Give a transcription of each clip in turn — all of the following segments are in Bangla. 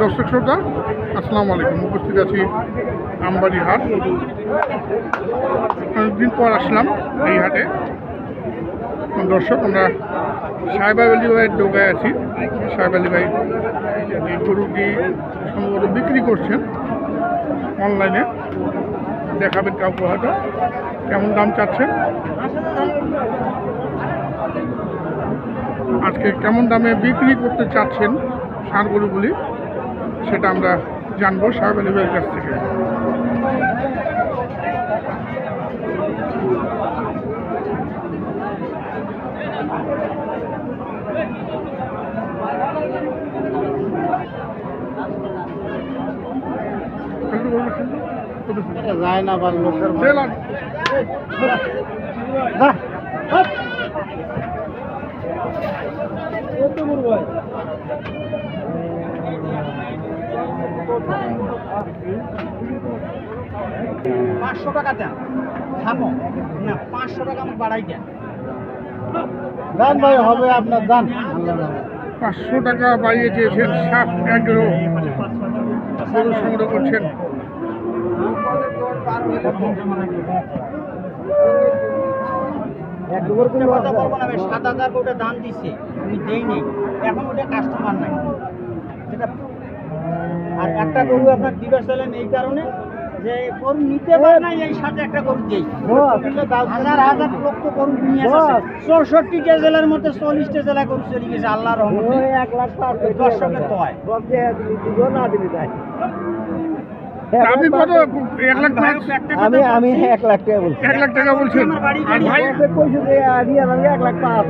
দর্শক শ্রোতা, আসসালামু আলাইকুম। উপস্থিত আছি আমবাড়ি হাট। অনেকদিন পর আসলাম এই হাটে। দর্শক, আমরা সাহেব আলী ভাইয়ের ডোগায় আছি। সাহেব আলী ভাই এই গরুটি সম্ভবত বিক্রি করছেন অনলাইনে। দেখাবেন কাউকে হয়তো। কেমন দাম চাচ্ছেন? আজকে কেমন দামে বিক্রি করতে চাচ্ছেন ষাঁড় গরুগুলি সেটা আমরা জানব সাহেব আলী ভাইয়ের কাছ থেকে। যায় না আবার লোকের পাঁচশো টাকা দেন। থামো। না পাঁচশো টাকা আমাকে বাড়াই দেন। দান ভাই হবে আপনার দান। পাঁচশো টাকা বাড়িয়ে দিয়েছেন সাত এগারো গরু সংগ্রহ করছেন। একটা কথা বলব না ভাই, সাত হাজার ওটা দাম দিছে। আমি দেই এখন ওটা কাস্টমার নাই। যেটা আর একটা গরু আপনার দিবে চলেন এই কারণে যে গরু নিতে পারে না এই সাথে একটা গরু দেই। হাজার হাজার লোক তো গরু নিয়ে আসছে চৌষট্টিটা জেলার মধ্যে চল্লিশটা জেলা গরু চলে গেছে আল্লাহর রহমতে। এক লাখ দর্শকের দোয়ায় না দিবি তাই আপনি কত এক লাখ পাঁচ আমি আমি এক লাখ টাকা বলছি এক লাখ টাকা এক লাখ পাঁচ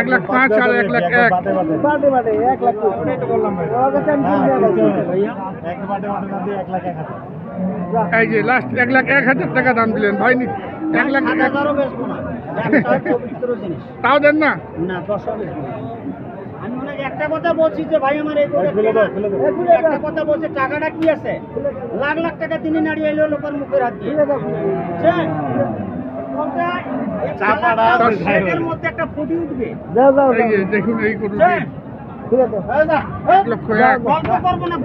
এক লাখ পাঁচ আর এক লাখ এক বাদে বাদে এক লাখ বলছি। এই যে লাস্ট এক লাখ এক হাজার টাকা দাম দিলেন ভাই নি এক লাখ তাও দেন না না দশও বেচবো না। আমি অনেক একটা কথা বলছি যে ভাই আমার এই একটা কথা বলছে টাকাটা কি আছে? লাখ লাখ টাকা তিনি নাড়িয়ে এলো লোকের মুখের হাত দিয়ে। মধ্যে একটা ফুটি উঠবে। দেখুন এই গল্প করব না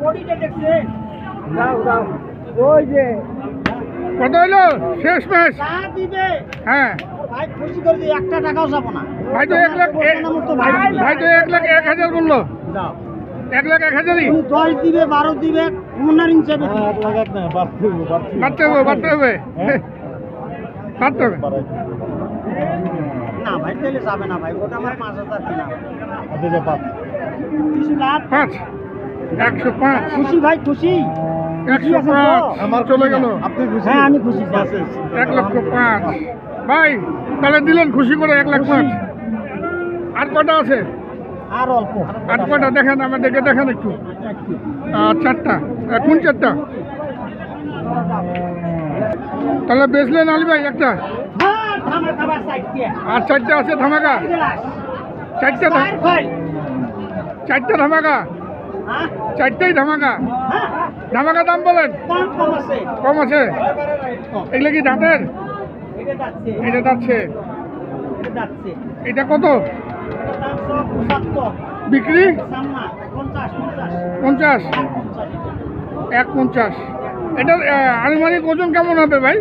বডিটা দেখছে? ওই যে। কত শেষ ম্যাচ হ্যাঁ। ভাই খুশি করে দিয়ে একটা টাকাও যাব না। ভাই তো এক লাখ এক- ভাই তো এক লাখ এক হাজার বলল। এক লাখ এক হাজারই? দশ দিবে বারো দিবে ওনার হিসাবে দিবে। বাড়তে হবে বাড়তে হবে। বাড়তে হবে না ভাই তাহলে যাবে না ভাই ওটা আমার পাঁচ হাজার কিছু লাভ? পাঁচ। একশো পাঁচ। খুশি ভাই খুশি? একশো পাঁচ। আমার চলে গেল। হ্যাঁ আমি খুশি। এক লক্ষ পাঁচ। ভাই তাহলে দিলেন খুশি করে এক লাখ পাঁচ আর কটা আছে আর অল্প আর কটা দেখেন আমাদেরকে দেখেন একটু চারটা কোন চারটা তাহলে বেচলেন আলি ভাই একটা। আর চারটা আছে ধামাকা। চারটা। চারটা ধামাকা? চারটাই ধামাকা ধামাকা দাম বলেন কম আছে। এগুলো কি দাঁতের এটা যাচ্ছে, এটা কত? এটার দাম সব ৭৫, বিক্রি? সামনা, ৫০, ৫০, পঞ্চাশ? এক পঞ্চাশ। এটার আনুমানিক ওজন কেমন হবে ভাই?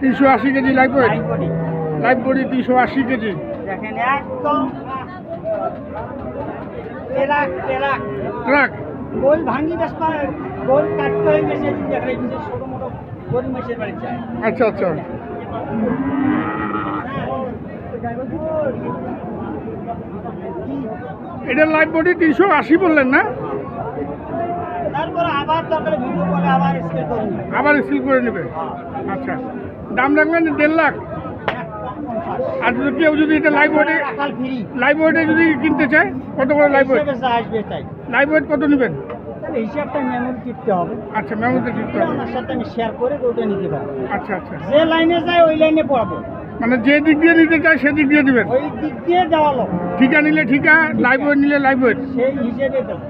তিনশো আশি KG life body life body তিনশো আশি কেজি। দেখেন একদম টেরাক গোল ভাঙি গোল কাটতে হয়ে গেছে আচ্ছা আচ্ছা এটার লাইফ বডি তিনশো আশি বললেন না? আবার তারপরে ভিডিও করে আবার স্কেল করে নিবে। আবার সিল করে নেবে। আচ্ছা। দাম রাখবেন দেড় লাখ? আর যদি কেউ যদি এটা লাইভ ওয়েটে লাইভ ওয়েটে যদি কিনতে চায় কত করে লাইভ ওয়েট লাইভ কত নেবেন? হিসাবটা মেমোরি টিপতে হবে। আচ্ছা মেমোতে টিপতে হবে। ওনার সাথে আমি শেয়ার করে ওটা নিতে পারব। আচ্ছা আচ্ছা। যে লাইনে যায় ওই লাইনে পড়াবো মানে যে দিক দিয়ে নিতে চায় সেদিক দিয়ে দিবেন? ওই দিক দিয়ে দেওয়া লোক ঠিকা নিলে ঠিকা লাইব্রেরি নিলে লাইব্রেরি সেই হিসেবে দেবো।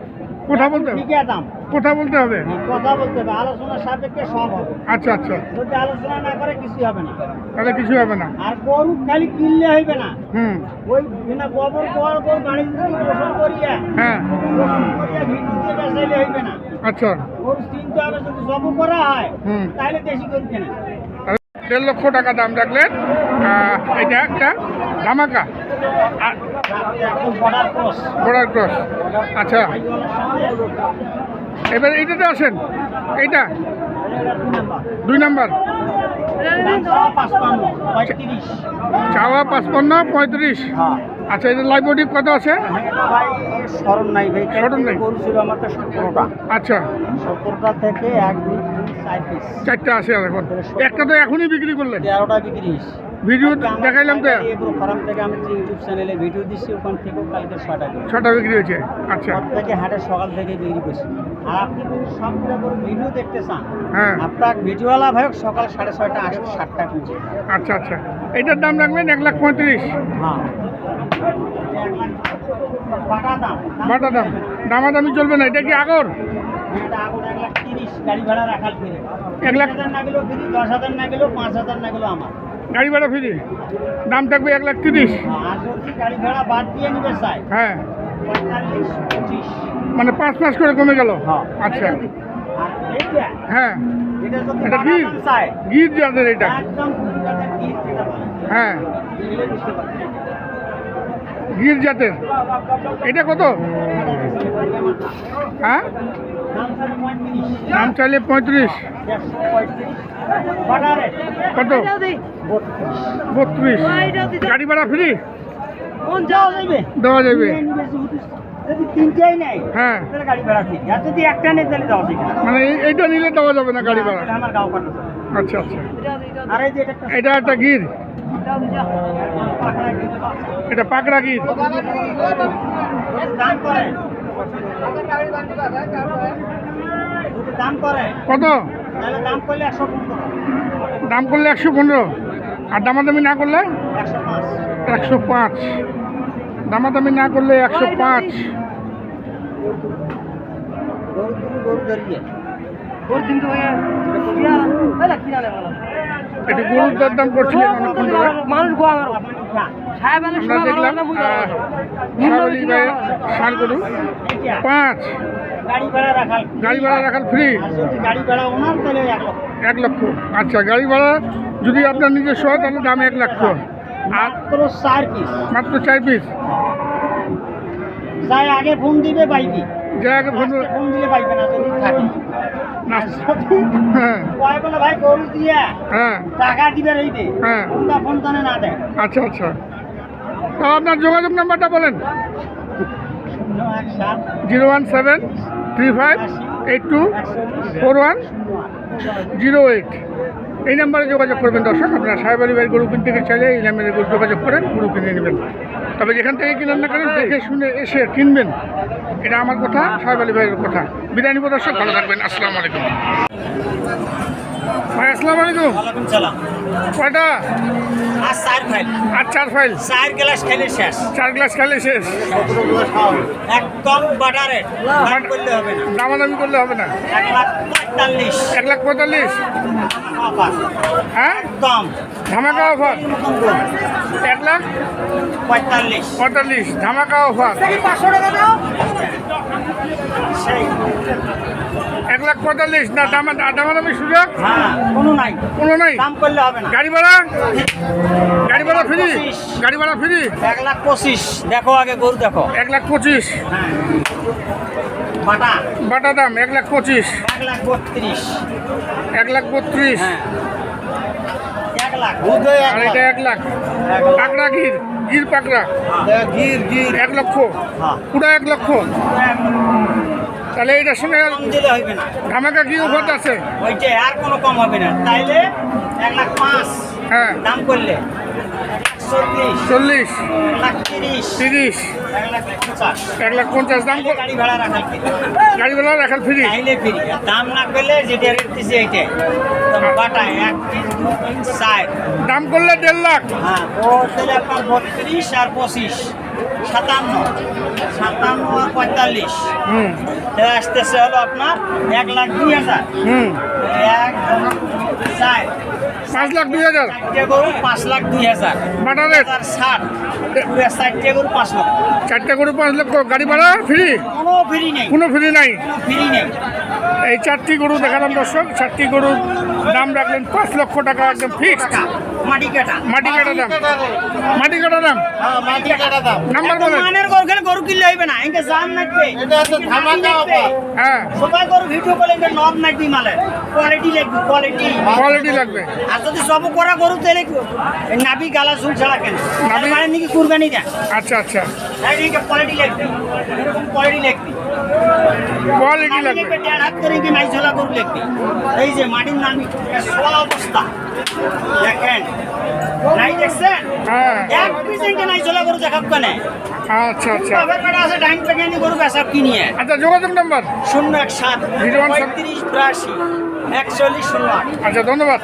কথা বলতে হবে? ঠিকই দাম কথা বলতে হবে? হ্যাঁ, কথা বলতে হবে। আলোচনা সাপেক্ষে সব হবে। আচ্ছা আচ্ছা। যদি আলোচনা না করে কিছু হবে না। তাহলে কিছু হবে না। আর গরু খালি কিনলে হইবে না। হুম। ওই বিনা গোবর গোবর গরু গাড়ি করিয়া হ্যাঁ। করিয়া হইবে না। আচ্ছা। গরু চিনতে হবে যদি জব করা হয় তাহলে দেশি গরু কেনে। দেড় লক্ষ টাকা দাম রাখলেন। এটা একটা ধামাকা। বর্ডার ক্রস আচ্ছা। এবার এইটাতে আসেন। এইটা? দুই নাম্বার। চাওয়া পাঁচপান্ন পঁয়ত্রিশ। আচ্ছা এটা বডি কত আছে? স্মরণ নাই ভাই স্মরণ নাই। তো সতেরোটা আচ্ছা। থেকে এক দুই চারটা আছে এখন। একটা তো এখনই বিক্রি করলেন। তেরোটা বিক্রি। ভিডিও দেখাইলাম তো। ফার্ম থেকে আমি ইউটিউব চ্যানেলে ভিডিও দিচ্ছি ওখান থেকেও কালকে করে ছটা বিক্রি হয়েছে। আচ্ছা। থেকে হাটের সকাল থেকে বিক্রি করছি। আর আপনি যদি সবগুলো করে ভিডিও দেখতে চান হ্যাঁ। আপনার ভিডিওওয়ালা ভাই সকাল সাড়ে ছয়টা আসবে সাতটা খুঁজে আচ্ছা আচ্ছা। এটার দাম রাখলেন এক লাখ পঁয়ত্রিশ। হ্যাঁ। বাটা দাম। বাটা দাম। দামাদামি চলবে না এটা কি আগর এটা আগুন এক লাখ তিরিশ গাড়ি ভাড়া ফিরে এক লাখ- হাজার না গেলেও ফিরি দশ হাজার না গেলেও পাঁচ হাজার না গেলেও আমার। গাড়ি ভাড়া ফ্রি? দাম থাকবে এক লাখ তিরিশ? আর যদি গাড়ি ভাড়া বাদ দিয়ে নিবে চাই হ্যাঁ। পঁয়তাল্লিশ পঁচিশ। মানে পাঁচ পাঁচ করে কমে গেল? আচ্ছা। হ্যাঁ। এটা এটা গির গির যাদের হ্যাঁ। গির জাতের। এটা কত? হ্যাঁ? দাম চাইলে পঁয়ত্রিশ। কত? বত্রিশ। গাড়ি ভাড়া ফ্রি? দেওয়া যাবে। হ্যাঁ। মানে এইটা নিলে দেওয়া যাবে না গাড়ি ভাড়া। আচ্ছা আচ্ছা। এটা একটা গির। এটা পাকড়া গির। কত? দাম করলে একশো পনেরো। আর দামাদামি না করলে? একশো পাঁচ। দামাদামি না করলে একশো পাঁচ। গরু গরুর দর দাম অনেকক্ষণ মানুষ আমরা দেখলাম ভাইয়ের গরু পাঁচ গাড়ি ভাড়া রাখাল গাড়ি ভাড়া রাখার ফ্রি যদি গাড়ি ভাড়া ওনার এক লক্ষ। আচ্ছা গাড়ি ভাড়া যদি আপনার নিজস্ব হয় তাহলে দাম এক লক্ষ। মাত্র চার পিস মাত্র চার পিস যাই আগে ফোন দিবে যে আগে ফোন আজকে ফোন দিলে পাইবে না যদি থাকে। হ্যাঁ। হ্যাঁ। হ্যাঁ। আচ্ছা আচ্ছা। তাও আপনার যোগাযোগ নাম্বারটা বলেন। Zero one seven three five eight two four one zero eight. এই নাম্বারে যোগাযোগ করবেন দর্শক আপনারা সাহেব আলী ভাই গরু কিনতে চাইলে এই নাম্বারে যোগাযোগ করেন গরু কিনে নেবেন। তবে যেখান থেকে কিনেন না করেন দেখে শুনে এসে কিনবেন। এটা আমার কথা সাহেব আলী ভাইয়ের কথা। বিদায় নিব দর্শক ভালো থাকবেন। আসসালামু আলাইকুম। ভাই আসসালামু আলাইকুম। ওয়ালাইকুম সালাম। কয়টা? আর চার ফাইল। আর চার ফাইল। চার গ্লাস খেলে শেষ। চার গ্লাস খালি শেষ। একদম বাটারে। করলে হবে না। দামাদামি করলে হবে না। এক লাখ পঁয়তাল্লিশ। এক লাখ পঁয়তাল্লিশ? হ্যাঁ? একদম। ধামাকা অফার। এক লাখ? পঁয়তাল্লিশ। পঁয়তাল্লিশ। ধামাকা অফার। পাঁচশো টাকা দাও। সেই। এক লাখ পঁয়তাল্লিশ। না দামা দামাদামি সুযোগ? হ্যাঁ কোনো নাই। কোনো নাই? দাম করলে হবে না। গাড়ি ভাড়া? গাড়ি ভাড়া ফ্রি? গাড়ি ভাড়া ফ্রি? এক লাখ পঁচিশ। দেখো আগে গরু দেখো। এক লাখ পঁচিশ। হ্যাঁ। বাটা। বাটা দাম এক লাখ পঁচিশ। এক লাখ বত্রিশ। এক লাখ বত্রিশ। হ্যাঁ। এক লাখ। এক লাখ। এক পাকড়া গির গির পাকড়া। গির গির এক লক্ষ। হ্যাঁ। পুরো এক লক্ষ। তাহলে এইটার সঙ্গে দিলে হবে না। ধামাকা কি অফার আছে? ওইটাই আর কোনো কম হবে না। তাইলে এক লাখ পাঁচ। হ্যাঁ। দাম করলে চল্লিশ। তিরিশ। এক লাখ পঞ্চাশ। দাম গাড়ি ভাড়া রাখাল ফ্রি। গাড়িওয়ালা রাখাল ফ্রি? তাইলে ফ্রি। দাম না করলে যেটা রেট দিছে এইটাই বাটা এক দাম করলে দেড় লাখ। হ্যাঁ আপনার বত্রিশ আর পঁচিশ। সাতান্ন। সাতান্ন আর পঁয়তাল্লিশ। আসতেছে হলো আপনার এক লাখ দুই হাজার। হুম। এক চার। পাঁচ লাখ দুই হাজার। গরু পাঁচ লাখ দুই হাজার। ষাট। চারটে গরু পাঁচ লক্ষ চারটে করে পাঁচ লক্ষ গাড়ি ভাড়া ফ্রি? কোনো ফ্রি নেই। কোনো ফ্রি নাই? ফ্রি নেই। এই চারটি গরু দেখালাম দর্শক চারটি গরুর দাম রাখলেন পাঁচ লক্ষ টাকা একদম ফিক্সড মাটি কাটা। মাটি কাটা দাম। মাটি কাটা দাম? হ্যাঁ মাটি কাটা দাম। নাম্বার বলেন। মানের গরু খেলে গরু কিনলে হইবে না এটা জান নাকবে এটা ধামাকা হ্যাঁ। সবাই গরু ভিডিও কলে এটা নর নাকবি মালে। কোয়ালিটি লাগবে কোয়ালিটি কোয়ালিটি লাগবে। আর যদি সব করা গরু তাহলে নাভি গালা ঝুল ছাড়া কেন? নাভি- মানে নাকি কুরবানি দেন। আচ্ছা আচ্ছা। নাকি কোয়ালিটি লাগবে। এরকম কোয়ালিটি লাগবে। কোয়ালিটি লাগবে। দেড় হাত করে কি নাই ঝোলা গরু লাগবে এই যে মাটির নামি সোয়া অবস্থা। দেখেন। নাই দেখছেন? হ্যাঁ। এক পিসেন্টে নাই ঝোলা গরু দেখাব কেন? আচ্ছা আচ্ছা। বাপের বেটা আছে ডাইন পেকে আনি গরু বেচা কিনিয়ে আচ্ছা যোগাযোগ নাম্বার? শূন্য এক সাত। পঁয়ত্রিশ বিরাশি একচল্লিশ শূন্য আট। আচ্ছা ধন্যবাদ।